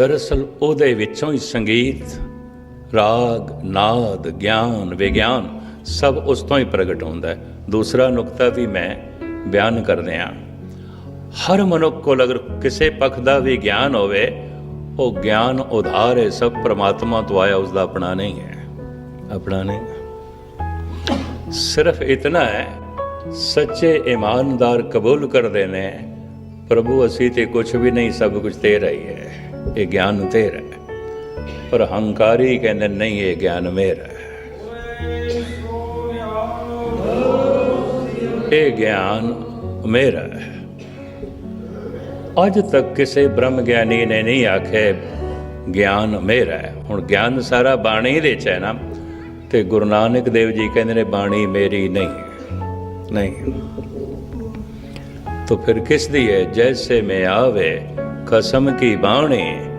ਦਰਅਸਲ ਉਹਦੇ ਵਿੱਚੋਂ ਹੀ ਸੰਗੀਤ, ਰਾਗ, ਨਾਦ, ਗਿਆਨ, ਵਿਗਿਆਨ ਸਭ ਉਸ ਤੋਂ ਹੀ ਪ੍ਰਗਟ ਹੁੰਦਾ ਹੈ। ਦੂਸਰਾ ਨੁਕਤਾ ਵੀ ਮੈਂ ਬਿਆਨ ਕਰਦੇ ਹਾਂ। ਹਰ ਮਨੁੱਖ ਕੋਲ ਅਗਰ ਕਿਸੇ ਪੱਖ ਦਾ ਵੀ ਗਿਆਨ ਹੋਵੇ, ਉਹ ਗਿਆਨ ਉਧਾਰ ਹੈ, ਸਭ ਪ੍ਰਮਾਤਮਾ ਤੋਂ ਆਇਆ ਉਸ ਦਾ ਆਪਣਾ ਨਹੀਂ ਹੈ। ਆਪਣਾ ਨਹੀਂ। ਸਿਰਫ ਇਤਨਾ ਹੈ, ਸੱਚੇ ਇਮਾਨਦਾਰ ਕਬੂਲ ਕਰਦੇ ਨੇ, ਪ੍ਰਭੂ ਅਸੀਂ ਤੇ ਕੁਝ ਵੀ ਨਹੀਂ, ਸਭ ਕੁਝ ਤੇਰਾ ਹੀ ਹੈ। ਇਹ ਗਿਆਨ ਤੇਰਾ ਹੈ ਪਰ ਹੰਕਾਰੀ ਕਹਿੰਦੇ, ਨਹੀਂ, ਇਹ ਗਿਆਨ ਮੇਰਾ ਹੈ। ਇਹ ਗਿਆਨ ਮੇਰਾ ਹੈ। ਅੱਜ ਤੱਕ ਕਿਸੇ ਬ੍ਰਹਮ ਗਿਆਨੀ ਨੇ ਨਹੀਂ ਆਖੇ, ਗਿਆਨ ਮੇਰਾ ਹੈ। ਹੁਣ ਗਿਆਨ ਸਾਰਾ ਬਾਣੀ ਦੇ ਚ ਹੈ ਨਾ। ਤੇ ਗੁਰੂ ਨਾਨਕ ਦੇਵ ਜੀ ਕਹਿੰਦੇ ਨੇ, ਬਾਣੀ ਮੇਰੀ ਨਹੀਂ ਨਹੀਂ। ਤਾਂ ਫਿਰ ਕਿਸ ਦੀ ਹੈ? ਜੈਸੇ ਮੈਂ ਆਵੇ ਖਸਮ ਕੀ ਬਾਣੇ